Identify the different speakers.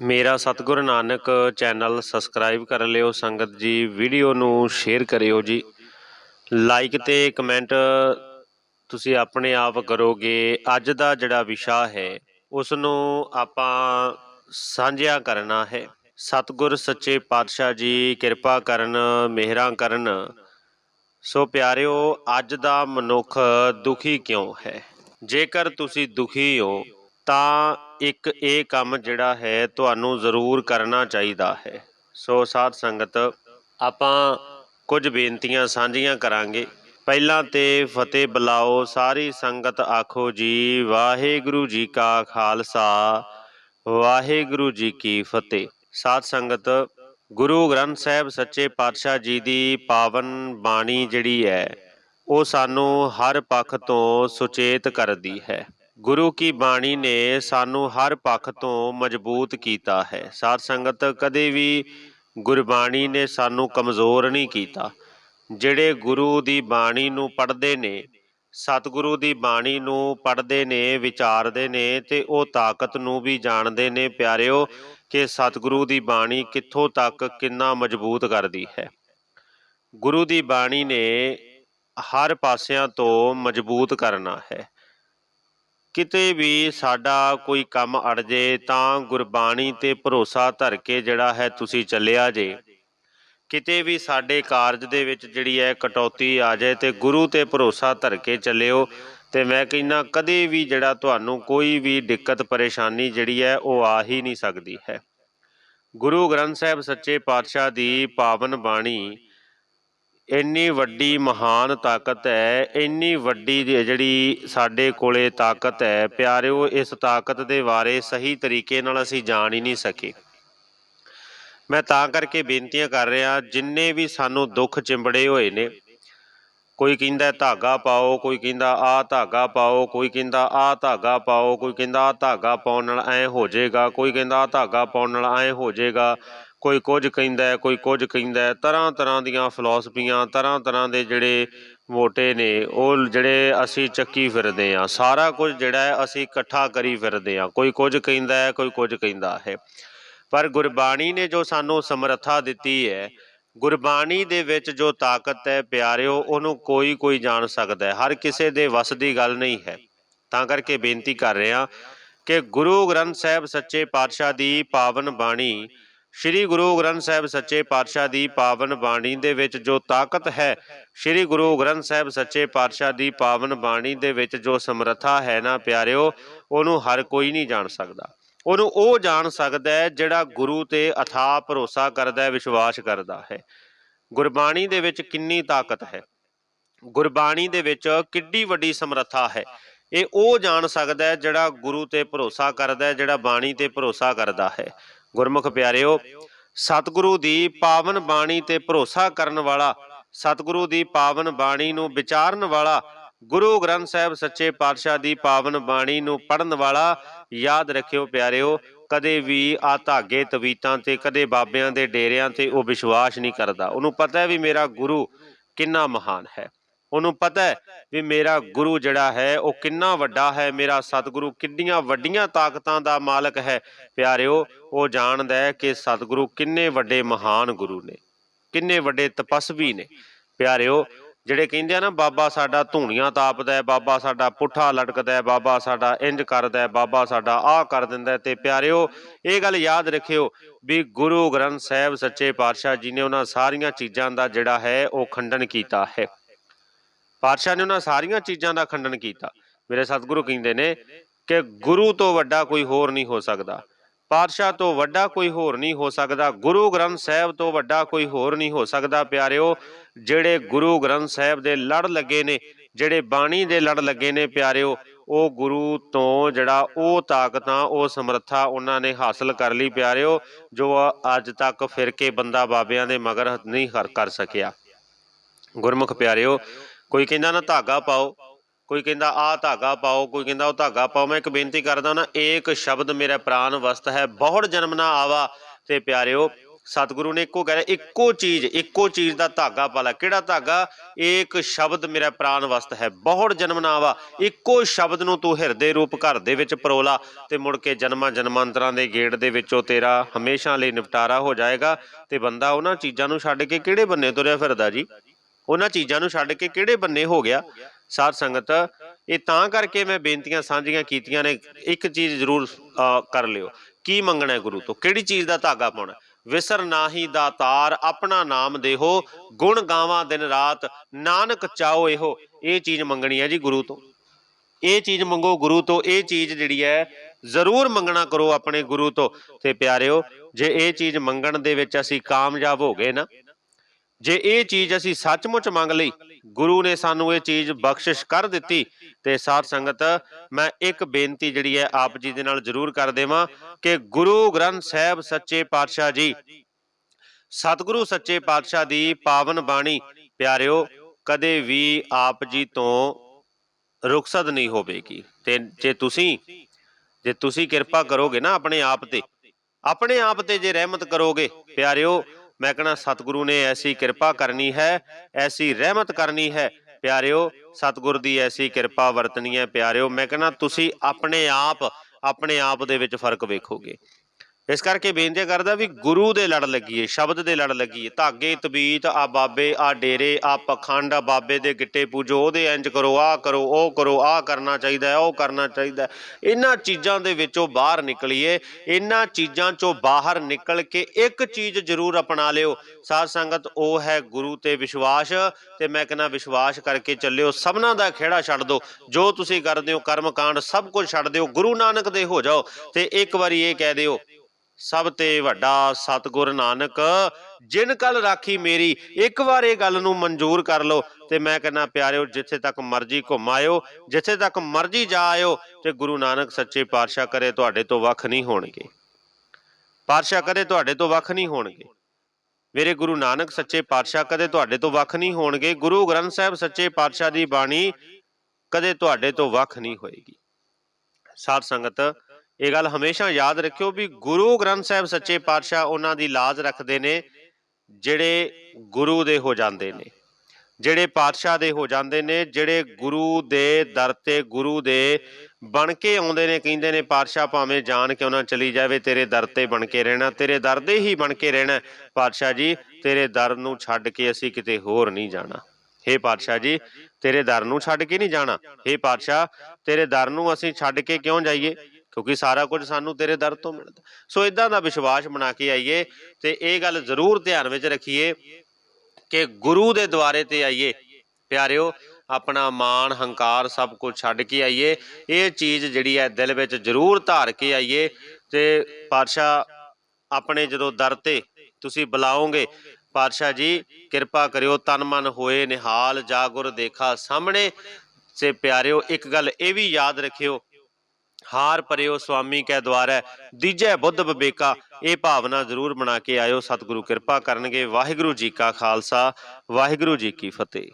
Speaker 1: ਮੇਰਾ ਸਤਿਗੁਰ Nanak channel subscribe ਕਰ ਲਿਓ, ਸੰਗਤ ਜੀ ਵੀਡੀਓ ਨੂੰ ਸ਼ੇਅਰ ਕਰਿਓ ਜੀ। ਲਾਈਕ ਤੇ ਕਮੈਂਟ ਤੁਸੀਂ ਆਪਣੇ ਆਪ ਕਰੋਗੇ। ਅੱਜ ਦਾ ਜਿਹੜਾ ਵਿਸ਼ਾ ਹੈ ਉਸ ਨੂੰ ਆਪਾਂ ਸਾਂਝਿਆ ਕਰਨਾ ਹੈ। ਸਤਿਗੁਰ ਸੱਚੇ ਪਾਤਸ਼ਾਹ ਜੀ, ਕਿਰਪਾ ਕਰਨ, ਮਿਹਰਾਂ ਕਰਨ। ਸੋ ਪਿਆਰਿਓ, ਅੱਜ ਦਾ ਮਨੁੱਖ ਦੁਖੀ ਕਿਉਂ ਹੈ? ਜੇਕਰ ਤੁਸੀਂ ਦੁਖੀ ਹੋ ਤਾਂ ਇੱਕ ਇਹ ਕੰਮ ਜਿਹੜਾ ਹੈ ਤੁਹਾਨੂੰ ਜ਼ਰੂਰ ਕਰਨਾ ਚਾਹੀਦਾ ਹੈ। ਸੋ ਸਾਧ ਸੰਗਤ, ਆਪਾਂ ਕੁਝ ਬੇਨਤੀਆਂ ਸਾਂਝੀਆਂ ਕਰਾਂਗੇ। ਪਹਿਲਾਂ ਤੇ ਫਤਿਹ ਬੁਲਾਓ, ਸਾਰੀ ਸੰਗਤ ਆਖੋ ਜੀ, ਵਾਹਿਗੁਰੂ ਜੀ ਕਾ ਖਾਲਸਾ, ਵਾਹਿਗੁਰੂ ਜੀ ਕੀ ਫਤਿਹ। ਸਾਧ ਸੰਗਤ, ਗੁਰੂ ਗ੍ਰੰਥ ਸਾਹਿਬ ਸੱਚੇ ਪਾਤਸ਼ਾਹ ਜੀ ਦੀ ਪਾਵਨ ਬਾਣੀ ਜਿਹੜੀ ਹੈ, ਉਹ ਸਾਨੂੰ ਹਰ ਪੱਖ ਤੋਂ ਸੁਚੇਤ ਕਰਦੀ ਹੈ। ਗੁਰੂ ਕੀ ਬਾਣੀ ਨੇ ਸਾਨੂੰ ਹਰ ਪੱਖ ਤੋਂ ਮਜ਼ਬੂਤ ਕੀਤਾ ਹੈ। ਸਾਧ ਸੰਗਤ ਕਦੇ ਵੀ ਗੁਰਬਾਣੀ ਨੇ ਸਾਨੂੰ ਕਮਜ਼ੋਰ ਨਹੀਂ ਕੀਤਾ। ਜਿਹੜੇ ਗੁਰੂ ਦੀ ਬਾਣੀ ਨੂੰ ਪੜ੍ਹਦੇ ਨੇ, ਸਤਿਗੁਰੂ ਦੀ ਬਾਣੀ ਨੂੰ ਪੜ੍ਹਦੇ ਨੇ, ਵਿਚਾਰਦੇ ਨੇ ਤੇ ਉਹ ਤਾਕਤ ਨੂੰ ਵੀ ਜਾਣਦੇ ਨੇ, ਪਿਆਰਿਓ, ਕਿ ਸਤਿਗੁਰੂ ਦੀ ਬਾਣੀ ਕਿੱਥੋਂ ਤੱਕ ਕਿੰਨਾ ਮਜ਼ਬੂਤ ਕਰਦੀ ਹੈ। ਗੁਰੂ ਦੀ ਬਾਣੀ ਨੇ ਹਰ ਪਾਸਿਆਂ ਤੋਂ ਮਜ਼ਬੂਤ ਕਰਨਾ ਹੈ। ਕਿਤੇ ਵੀ ਸਾਡਾ ਕੋਈ ਕੰਮ ਅੜ ਜੇ ਤਾਂ ਗੁਰਬਾਣੀ ਤੇ ਭਰੋਸਾ ਧਰ ਕੇ ਜਿਹੜਾ ਹੈ ਤੁਸੀਂ ਚੱਲਿਆ ਜੇ। ਕਿਤੇ ਵੀ ਸਾਡੇ ਕਾਰਜ ਦੇ ਵਿੱਚ ਜਿਹੜੀ ਹੈ ਕਟੌਤੀ ਆ ਜਾਏ ਤੇ ਗੁਰੂ ਤੇ ਭਰੋਸਾ ਧਰ ਕੇ ਚੱਲਿਓ, ਤੇ ਮੈਂ ਕਹਿੰਨਾ ਕਦੇ ਵੀ ਜਿਹੜਾ ਤੁਹਾਨੂੰ ਕੋਈ ਵੀ ਦਿੱਕਤ ਪਰੇਸ਼ਾਨੀ ਜਿਹੜੀ ਹੈ ਉਹ ਆ ਹੀ ਨਹੀਂ ਸਕਦੀ ਹੈ। ਗੁਰੂ ਗ੍ਰੰਥ ਸਾਹਿਬ ਸੱਚੇ ਪਾਤਸ਼ਾਹ ਦੀ ਪਾਵਨ ਬਾਣੀ ਇੰਨੀ ਵੱਡੀ ਮਹਾਨ ਤਾਕਤ ਹੈ, ਇੰਨੀ ਵੱਡੀ ਜਿਹੜੀ ਸਾਡੇ ਕੋਲੇ ਤਾਕਤ ਹੈ, ਪਿਆਰਿਓ, ਇਸ ਤਾਕਤ ਦੇ ਬਾਰੇ ਸਹੀ ਤਰੀਕੇ ਨਾਲ ਅਸੀਂ ਜਾਣ ਹੀ ਨਹੀਂ ਸਕੇ। ਮੈਂ ਤਾਂ ਕਰਕੇ ਬੇਨਤੀਆਂ ਕਰ ਰਿਹਾ, ਜਿੰਨੇ ਵੀ ਸਾਨੂੰ ਦੁੱਖ ਚਿੰਬੜੇ ਹੋਏ ਨੇ, ਕੋਈ ਕਹਿੰਦਾ ਧਾਗਾ ਪਾਓ, ਕੋਈ ਕਹਿੰਦਾ ਆ ਧਾਗਾ ਪਾਓ, ਕੋਈ ਕਹਿੰਦਾ ਆ ਧਾਗਾ ਪਾਓ, ਕੋਈ ਕਹਿੰਦਾ ਆ ਧਾਗਾ ਪਾਉਣ ਨਾਲ ਐ ਹੋ ਜਾਏਗਾ, ਕੋਈ ਕਹਿੰਦਾ ਆ ਧਾਗਾ ਪਾਉਣ ਨਾਲ ਐ ਹੋ ਜਾਏਗਾ ਕੋਈ ਕੁਝ ਕਹਿੰਦਾ ਕੋਈ ਕੁਝ ਕਹਿੰਦਾ ਤਰ੍ਹਾਂ ਤਰ੍ਹਾਂ ਦੀਆਂ ਫਿਲਾਸਫੀਆਂ ਤਰ੍ਹਾਂ ਤਰ੍ਹਾਂ ਦੇ ਜਿਹੜੇ ਮੋਟੇ ਨੇ, ਉਹ ਜਿਹੜੇ ਅਸੀਂ ਚੱਕੀ ਫਿਰਦੇ ਆ ਸਾਰਾ ਕੁਝ ਜਿਹੜਾ ਹੈ ਅਸੀਂ ਇਕੱਠਾ ਕਰੀ ਫਿਰਦੇ ਆ ਕੋਈ ਕੁਝ ਕਹਿੰਦਾ ਹੈ, ਕੋਈ ਕੁਝ ਕਹਿੰਦਾ ਹੈ। ਪਰ ਗੁਰਬਾਣੀ ਨੇ ਜੋ ਸਾਨੂੰ ਸਮਰੱਥਾ ਦਿੱਤੀ ਹੈ, ਗੁਰਬਾਣੀ ਦੇ ਵਿੱਚ ਜੋ ਤਾਕਤ ਹੈ ਪਿਆਰਿਓ, ਉਹਨੂੰ ਕੋਈ ਕੋਈ ਜਾਣ ਸਕਦਾ ਹੈ, ਹਰ ਕਿਸੇ ਦੇ ਵੱਸ ਦੀ ਗੱਲ ਨਹੀਂ ਹੈ। ਤਾਂ ਕਰਕੇ ਬੇਨਤੀ ਕਰ ਰਿਹਾ ਕਿ ਗੁਰੂ ਗ੍ਰੰਥ ਸਾਹਿਬ ਸੱਚੇ ਪਾਤਸ਼ਾਹ ਦੀ ਪਾਵਨ ਬਾਣੀ ਸ੍ਰੀ ਗੁਰੂ ਗ੍ਰੰਥ ਸਾਹਿਬ ਸੱਚੇ ਪਾਤਸ਼ਾਹ ਦੀ ਪਾਵਨ ਬਾਣੀ ਦੇ ਵਿੱਚ ਜੋ ਤਾਕਤ ਹੈ, ਸ੍ਰੀ ਗੁਰੂ ਗ੍ਰੰਥ ਸਾਹਿਬ ਸੱਚੇ ਪਾਤਸ਼ਾਹ ਦੀ ਪਾਵਨ ਬਾਣੀ ਦੇ ਵਿੱਚ ਜੋ ਸਮਰੱਥਾ ਹੈ ਨਾ ਪਿਆਰਿਓ, ਉਹਨੂੰ ਹਰ ਕੋਈ ਨਹੀਂ ਜਾਣ ਸਕਦਾ। ਉਹਨੂੰ ਉਹ ਜਾਣ ਸਕਦਾ ਹੈ ਜਿਹੜਾ ਗੁਰੂ ਤੇ ਅਥਾਹ ਭਰੋਸਾ ਕਰਦਾ ਹੈ, ਵਿਸ਼ਵਾਸ ਕਰਦਾ ਹੈ। ਗੁਰਬਾਣੀ ਦੇ ਵਿੱਚ ਕਿੰਨੀ ਤਾਕਤ ਹੈ? ਗੁਰਬਾਣੀ ਦੇ ਵਿੱਚ ਕਿੱਡੀ ਵੱਡੀ ਸਮਰੱਥਾ ਹੈ। ਇਹ ਉਹ ਜਾਣ ਸਕਦਾ ਹੈ ਜਿਹੜਾ ਗੁਰੂ ਤੇ ਭਰੋਸਾ ਕਰਦਾ ਹੈ, ਜਿਹੜਾ ਬਾਣੀ ਤੇ ਭਰੋਸਾ ਕਰਦਾ ਹੈ। ਗੁਰਮੁਖ ਪਿਆਰਿਓ, ਸਤਿਗੁਰੂ ਦੀ ਪਾਵਨ ਬਾਣੀ ਤੇ ਭਰੋਸਾ ਕਰਨ ਵਾਲਾ, ਸਤਿਗੁਰੂ ਦੀ ਪਾਵਨ ਬਾਣੀ ਨੂੰ ਵਿਚਾਰਨ ਵਾਲਾ, ਗੁਰੂ ਗ੍ਰੰਥ ਸਾਹਿਬ ਸੱਚੇ ਪਾਤਸ਼ਾਹ ਦੀ ਪਾਵਨ ਬਾਣੀ ਨੂੰ ਪੜਨ ਵਾਲਾ, ਯਾਦ ਰੱਖਿਓ ਪਿਆਰਿਓ, ਕਦੇ ਵੀ ਆ ਧਾਗੇ ਤਵੀਤਾਂ ਤੇ, ਕਦੇ ਬਾਬਿਆਂ ਦੇ ਡੇਰਿਆਂ ਤੇ ਉਹ ਵਿਸ਼ਵਾਸ ਨਹੀਂ ਕਰਦਾ। ਉਹਨੂੰ ਪਤਾ ਹੈ ਵੀ ਮੇਰਾ ਗੁਰੂ ਕਿੰਨਾ ਮਹਾਨ ਹੈ। ਉਹਨੂੰ ਪਤਾ ਹੈ ਵੀ ਮੇਰਾ ਗੁਰੂ ਜਿਹੜਾ ਹੈ ਉਹ ਕਿੰਨਾ ਵੱਡਾ ਹੈ ਮੇਰਾ ਸਤਿਗੁਰੂ ਕਿੰਨੀਆਂ ਵੱਡੀਆਂ ਤਾਕਤਾਂ ਦਾ ਮਾਲਕ ਹੈ। ਪਿਆਰਿਓ ਉਹ ਜਾਣਦਾ ਹੈ ਕਿ ਸਤਿਗੁਰੂ ਕਿੰਨੇ ਵੱਡੇ ਮਹਾਨ ਗੁਰੂ ਨੇ ਕਿੰਨੇ ਵੱਡੇ ਤਪਸਵੀ ਨੇ। ਪਿਆਰਿਓ ਜਿਹੜੇ ਕਹਿੰਦੇ ਆ ਨਾ ਬਾਬਾ ਸਾਡਾ ਧੂਣੀਆਂ ਤਾਪਦਾ ਹੈ ਬਾਬਾ ਸਾਡਾ ਪੁੱਠਾ ਲਟਕਦਾ ਹੈ ਬਾਬਾ ਸਾਡਾ ਇੰਜ ਕਰਦਾ ਹੈ ਬਾਬਾ ਸਾਡਾ ਆਹ ਕਰ ਦਿੰਦਾ ਹੈ ਤੇ ਪਿਆਰਿਓ ਇਹ ਗੱਲ ਯਾਦ ਰੱਖਿਓ ਵੀ ਗੁਰੂ ਗ੍ਰੰਥ ਸਾਹਿਬ ਸੱਚੇ ਪਾਤਸ਼ਾਹ ਜੀ ਨੇ ਉਹਨਾਂ ਸਾਰੀਆਂ ਚੀਜ਼ਾਂ ਦਾ ਜਿਹੜਾ ਹੈ ਉਹ ਖੰਡਨ ਕੀਤਾ ਹੈ ਪਾਤਸ਼ਾਹ ਨੇ ਉਹਨਾਂ ਸਾਰੀਆਂ ਚੀਜ਼ਾਂ ਦਾ ਖੰਡਨ ਕੀਤਾ। ਮੇਰੇ ਸਤਿਗੁਰੂ ਕਹਿੰਦੇ ਨੇ ਕਿ ਗੁਰੂ ਤੋਂ ਵੱਡਾ ਕੋਈ ਹੋਰ ਨਹੀਂ ਹੋ ਸਕਦਾ। ਪਾਤਸ਼ਾਹ ਤੋਂ ਵੱਡਾ ਕੋਈ ਹੋਰ ਨਹੀਂ ਹੋ ਸਕਦਾ। ਗੁਰੂ ਗ੍ਰੰਥ ਸਾਹਿਬ ਤੋਂ ਵੱਡਾ ਕੋਈ ਹੋਰ ਨਹੀਂ ਹੋ ਸਕਦਾ, ਪਿਆਰਿਓ। ਜਿਹੜੇ ਗੁਰੂ ਗ੍ਰੰਥ ਸਾਹਿਬ ਦੇ ਲੜ ਲੱਗੇ ਨੇ, ਜਿਹੜੇ ਬਾਣੀ ਦੇ ਲੜ ਲੱਗੇ ਨੇ, ਪਿਆਰਿਓ, ਉਹ ਗੁਰੂ ਤੋਂ ਜਿਹੜਾ ਉਹ ਤਾਕਤਾਂ, ਉਹ ਸਮਰੱਥਾ ਉਹਨਾਂ ਨੇ ਹਾਸਲ ਕਰ ਲਈ, ਪਿਆਰਿਓ, ਜੋ ਅੱਜ ਤੱਕ ਫਿਰ ਕੇ ਬੰਦਾ ਬਾਬਿਆਂ ਦੇ ਮਗਰ ਨਹੀਂ ਕਰ- ਕਰ ਸਕਿਆ। ਗੁਰਮੁਖ ਪਿਆਰਿਓ ਕੋਈ ਕਹਿੰਦਾ ਨਾ ਧਾਗਾ ਪਾਓ, ਕੋਈ ਕਹਿੰਦਾ ਆ ਧਾਗਾ ਪਾਓ, ਕੋਈ ਕਹਿੰਦਾ ਉਹ ਧਾਗਾ ਪਾਓ, ਮੈਂ ਇੱਕ ਬੇਨਤੀ ਕਰਦਾ ਨਾ, ਏਕ ਸ਼ਬਦ ਮੇਰਾ ਪ੍ਰਾਨ ਵਸਤ ਹੈ, ਬਹੁੜ ਜਨਮ ਨਾ ਆਵਾ। ਤੇ ਪਿਆਰਿਓ, ਸਤਿਗੁਰੂ ਨੇ ਇੱਕੋ ਕਹਿ ਰਿਹਾ, ਇੱਕੋ ਚੀਜ਼ ਇੱਕੋ ਚੀਜ਼ ਦਾ ਧਾਗਾ ਪਾਲਾ ਕਿਹੜਾ ਧਾਗਾ? ਏਕ ਸ਼ਬਦ ਮੇਰਾ ਪ੍ਰਾਨ ਵਸਤ ਹੈ ਬਹੁਤ ਜਨਮ ਨਾਵਾ ਇੱਕੋ ਸ਼ਬਦ ਨੂੰ ਤੂੰ ਹਿਰਦੇ ਰੂਪ ਘਰ ਦੇ ਵਿੱਚ ਪਰੋਲਾ ਤੇ ਮੁੜ ਕੇ ਜਨਮਾਂ ਜਨਮਾਂਤਰਾਂ ਦੇ ਗੇੜ ਦੇ ਵਿੱਚੋਂ ਤੇਰਾ ਹਮੇਸ਼ਾ ਲਈ ਨਿਪਟਾਰਾ ਹੋ ਜਾਏਗਾ। ਤੇ ਬੰਦਾ ਉਹਨਾਂ ਚੀਜ਼ਾਂ ਨੂੰ ਛੱਡ ਕੇ ਕਿਹੜੇ ਬੰਨੇ ਤੁਰਿਆ ਫਿਰਦਾ ਜੀ? ਉਹਨਾਂ ਚੀਜ਼ਾਂ ਨੂੰ ਛੱਡ ਕੇ ਕਿਹੜੇ ਬੰਨੇ ਹੋ ਗਿਆ? ਸਾਧ ਸੰਗਤ, ਇਹ ਤਾਂ ਕਰਕੇ ਮੈਂ ਬੇਨਤੀਆਂ ਸਾਂਝੀਆਂ ਕੀਤੀਆਂ ਨੇ, ਇੱਕ ਚੀਜ਼ ਜ਼ਰੂਰ ਕਰ ਲਿਓ। ਕੀ ਮੰਗਣਾ ਹੈ ਗੁਰੂ ਤੋਂ? ਕਿਹੜੀ ਚੀਜ਼ ਦਾ ਧਾਗਾ ਪਾਉਣਾ ਵਿਸਰ ਨਾਹੀ ਦਾਤਾਰ ਆਪਣਾ ਨਾਮ ਦੇਹੋ, ਗੁਣ ਗਾਵਾਂ ਦਿਨ ਰਾਤ, ਨਾਨਕ ਚਾਓ ਇਹੋ। ਇਹ ਚੀਜ਼ ਮੰਗਣੀ ਹੈ ਜੀ ਗੁਰੂ ਤੋਂ। ਇਹ ਚੀਜ਼ ਮੰਗੋ ਗੁਰੂ ਤੋਂ, ਇਹ ਚੀਜ਼ ਜਿਹੜੀ ਹੈ, ਜ਼ਰੂਰ ਮੰਗਣਾ ਕਰੋ ਆਪਣੇ ਗੁਰੂ ਤੋਂ। ਤੇ ਪਿਆਰਿਓ, ਜੇ ਇਹ ਚੀਜ਼ ਮੰਗਣ ਦੇ ਵਿੱਚ ਅਸੀਂ ਕਾਮਯਾਬ ਹੋ ਗਏ ਨਾ ਜੇ ਇਹ ਚੀਜ਼ ਅਸੀਂ ਸੱਚਮੁੱਚ ਮੰਗ ਲਈ, ਗੁਰੂ ਨੇ ਸਾਨੂੰ ਇਹ ਚੀਜ਼ ਬਖਸ਼ਿਸ਼ ਕਰ ਦਿੱਤੀ, ਤੇ ਸਾਧ ਸੰਗਤ, ਮੈਂ ਇੱਕ ਬੇਨਤੀ ਜਿਹੜੀ ਹੈ ਆਪ ਜੀ ਦੇ ਨਾਲ ਜ਼ਰੂਰ ਕਰ ਦੇਵਾਂ ਕਿ ਗੁਰੂ ਗ੍ਰੰਥ ਸਾਹਿਬ ਸੱਚੇ ਪਾਤਸ਼ਾਹ ਜੀ, ਸਤਿਗੁਰੂ ਸੱਚੇ ਪਾਤਸ਼ਾਹ ਦੀ ਪਾਵਨ ਬਾਣੀ, ਪਿਆਰਿਓ, ਕਦੇ ਵੀ ਆਪ ਜੀ ਤੋਂ ਰੁਖਸਤ ਨਹੀਂ ਹੋਵੇਗੀ। ਤੇ ਜੇ ਤੁਸੀਂ ਜੇ ਤੁਸੀਂ ਕਿਰਪਾ ਕਰੋਗੇ ਨਾ ਆਪਣੇ ਆਪ ਤੇ, ਆਪਣੇ ਆਪ ਤੇ ਜੇ ਰਹਿਮਤ ਕਰੋਗੇ, ਪਿਆਰਿਓ ਮੈਂ ਕਹਣਾ, ਸਤਿਗੁਰੂ ਨੇ ਐਸੀ ਕਿਰਪਾ ਕਰਨੀ ਹੈ, ਐਸੀ ਰਹਿਮਤ ਕਰਨੀ ਹੈ। ਪਿਆਰਿਓ, ਸਤਿਗੁਰ ਦੀ ਐਸੀ ਕਿਰਪਾ ਵਰਤਣੀ ਹੈ। ਪਿਆਰਿਓ, ਮੈਂ ਕਹਣਾ, ਤੁਸੀਂ ਆਪਣੇ ਆਪ ਆਪਣੇ ਆਪ ਦੇ ਵਿੱਚ ਫ਼ਰਕ ਵੇਖੋਗੇ। ਇਸ ਕਰਕੇ ਬੇਨਤੀ ਕਰਦਾ ਵੀ ਗੁਰੂ ਦੇ ਲੜ ਲੱਗੀਏ, ਸ਼ਬਦ ਦੇ ਲੜ ਲੱਗੀਏ। ਧਾਗੇ, ਤਬੀਤ, ਆ ਬਾਬੇ, ਆ ਡੇਰੇ, ਆ ਪਖੰਡ, ਆ ਬਾਬੇ ਦੇ ਗਿੱਟੇ ਪੂਜੋ, ਉਹਦੇ ਇੰਜ ਕਰੋ ਆ ਕਰੋ, ਉਹ ਕਰੋ ਆ ਕਰਨਾ ਚਾਹੀਦਾ ਉਹ ਕਰਨਾ ਚਾਹੀਦਾ ਇਹਨਾਂ ਚੀਜ਼ਾਂ ਦੇ ਵਿੱਚੋਂ ਬਾਹਰ ਨਿਕਲੀਏ, ਇਹਨਾਂ ਚੀਜ਼ਾਂ ਚੋਂ ਬਾਹਰ ਨਿਕਲ ਕੇ ਇੱਕ ਚੀਜ਼ ਜ਼ਰੂਰ ਅਪਣਾ ਲਿਓ। ਸਾਧ ਸੰਗਤ, ਉਹ ਹੈ ਗੁਰੂ ਤੇ ਵਿਸ਼ਵਾਸ, ਤੇ ਮੈਂ ਕਹਿੰਦਾ ਵਿਸ਼ਵਾਸ ਕਰਕੇ ਚੱਲਿਓ। ਸਭਨਾ ਦਾ ਖੇੜਾ ਛੱਡ ਦਿਓ। ਜੋ ਤੁਸੀਂ ਕਰਦੇ ਹੋ, ਕਰਮ ਕਾਂਡ ਸਭ ਕੁਝ ਛੱਡ ਦਿਓ। ਗੁਰੂ ਨਾਨਕ ਦੇ ਹੋ ਜਾਓ। ਤੇ ਇੱਕ ਵਾਰੀ ਇਹ ਕਹਿ ਦਿਓ ਸਭ ਤੇ ਵੱਡਾ ਸਤਿਗੁਰ ਨਾਨਕ, ਜਿਨ ਕਲ ਰਾਖੀ ਮੇਰੀ, ਇੱਕ ਵਾਰ ਇਹ ਗੱਲ ਨੂੰ ਮਨਜ਼ੂਰ ਕਰ ਲਓ। ਤੇ ਮੈਂ ਕਹਿੰਦਾ, ਪਿਆਰਿਓ, ਜਿੱਥੇ ਤੱਕ ਮਰਜ਼ੀ ਘੁੰਮ ਆਇਓ, ਜਿੱਥੇ ਤੱਕ ਮਰਜ਼ੀ ਜਾ ਆਇਓ, ਤੇ ਗੁਰੂ ਨਾਨਕ ਸੱਚੇ ਪਾਤਸ਼ਾਹ ਕਰੇ ਤੁਹਾਡੇ ਤੋਂ ਵੱਖ ਨਹੀਂ ਹੋਣਗੇ। ਪਾਤਸ਼ਾਹ ਕਦੇ ਤੁਹਾਡੇ ਤੋਂ ਵੱਖ ਨਹੀਂ ਹੋਣਗੇ। ਮੇਰੇ ਗੁਰੂ ਨਾਨਕ ਸੱਚੇ ਪਾਤਸ਼ਾਹ ਕਦੇ ਤੁਹਾਡੇ ਤੋਂ ਵੱਖ ਨਹੀਂ ਹੋਣਗੇ। ਗੁਰੂ ਗ੍ਰੰਥ ਸਾਹਿਬ ਸੱਚੇ ਪਾਤਸ਼ਾਹ ਦੀ ਬਾਣੀ ਕਦੇ ਤੁਹਾਡੇ ਤੋਂ ਵੱਖ ਨਹੀਂ ਹੋਏਗੀ। ਸਾਧ ਸੰਗਤ ਇਹ ਗੱਲ ਹਮੇਸ਼ਾ ਯਾਦ ਰੱਖਿਓ ਵੀ ਗੁਰੂ ਗ੍ਰੰਥ ਸਾਹਿਬ ਸੱਚੇ ਪਾਤਸ਼ਾਹ ਉਹਨਾਂ ਦੀ ਲਾਜ ਰੱਖਦੇ ਨੇ, ਜਿਹੜੇ ਗੁਰੂ ਦੇ ਹੋ ਜਾਂਦੇ ਨੇ, ਜਿਹੜੇ ਪਾਤਸ਼ਾਹ ਦੇ ਹੋ ਜਾਂਦੇ ਨੇ, ਜਿਹੜੇ ਗੁਰੂ ਦੇ ਦਰ ਤੇ ਗੁਰੂ ਦੇ ਬਣ ਕੇ ਆਉਂਦੇ ਨੇ, ਕਹਿੰਦੇ ਨੇ ਪਾਤਸ਼ਾਹ ਭਾਵੇਂ ਜਾਣ ਕੇ ਉਹਨਾਂ ਚਲੀ ਜਾਵੇ, ਤੇਰੇ ਦਰ ਤੇ ਬਣ ਕੇ ਰਹਿਣਾ, ਤੇਰੇ ਦਰ ਦੇ ਹੀ ਬਣ ਕੇ ਰਹਿਣਾ, ਪਾਤਸ਼ਾਹ ਜੀ, ਤੇਰੇ ਦਰ ਨੂੰ ਛੱਡ ਕੇ ਅਸੀਂ ਕਿਤੇ ਹੋਰ ਨਹੀਂ ਜਾਣਾ। ਹੇ ਪਾਤਸ਼ਾਹ ਜੀ, ਤੇਰੇ ਦਰ ਨੂੰ ਛੱਡ ਕੇ ਨਹੀਂ ਜਾਣਾ। ਹੇ ਪਾਤਸ਼ਾਹ, ਤੇਰੇ ਦਰ ਨੂੰ ਅਸੀਂ ਛੱਡ ਕੇ ਕਿਉਂ ਜਾਈਏ? ਕਿਉਂਕਿ ਸਾਰਾ ਕੁਝ ਸਾਨੂੰ ਤੇਰੇ ਦਰ ਤੋਂ ਮਿਲਦਾ। ਸੋ ਇਦਾਂ ਦਾ ਵਿਸ਼ਵਾਸ ਬਣਾ ਕੇ ਆਈਏ ਤੇ ਇਹ ਗੱਲ ਜ਼ਰੂਰ ਧਿਆਨ ਵਿੱਚ ਰੱਖੀਏ ਕਿ ਗੁਰੂ ਦੇ ਦੁਆਰੇ ਤੇ ਆਈਏ। ਪਿਆਰਿਓ, ਆਪਣਾ ਮਾਣ, ਹੰਕਾਰ ਸਭ ਕੁਝ ਛੱਡ ਕੇ ਆਈਏ। ਇਹ ਚੀਜ਼ ਜਿਹੜੀ ਹੈ ਦਿਲ ਵਿੱਚ ਜ਼ਰੂਰ ਧਾਰ ਕੇ ਆਈਏ ਤੇ ਪਾਤਸ਼ਾਹ ਆਪਣੇ ਜਦੋਂ ਦਰ ਤੇ ਤੁਸੀਂ ਬੁਲਾਓਗੇ, ਪਾਤਸ਼ਾਹ ਜੀ, ਕਿਰਪਾ ਕਰਿਓ, ਤਨ ਮਨ ਹੋਏ, ਨਿਹਾਲ ਜਾਗੁਰ ਦੇਖਾ ਸਾਹਮਣੇ। ਸੇ ਪਿਆਰਿਓ, ਇੱਕ ਗੱਲ ਇਹ ਵੀ ਯਾਦ ਰੱਖਿਓ ਹਾਰ ਪਰਿਓ ਸੁਆਮੀ ਕੈ ਦੁਆਰੈ, ਦੀਜੈ ਬੁੱਧ ਬਬੇਕਾ, ਇਹ ਭਾਵਨਾ ਜ਼ਰੂਰ ਬਣਾ ਕੇ ਆਇਓ, ਸਤਿਗੁਰੂ ਕਿਰਪਾ ਕਰਨਗੇ। ਵਾਹਿਗੁਰੂ ਜੀ ਕਾ ਖਾਲਸਾ, ਵਾਹਿਗੁਰੂ ਜੀ ਕੀ ਫਤਿਹ।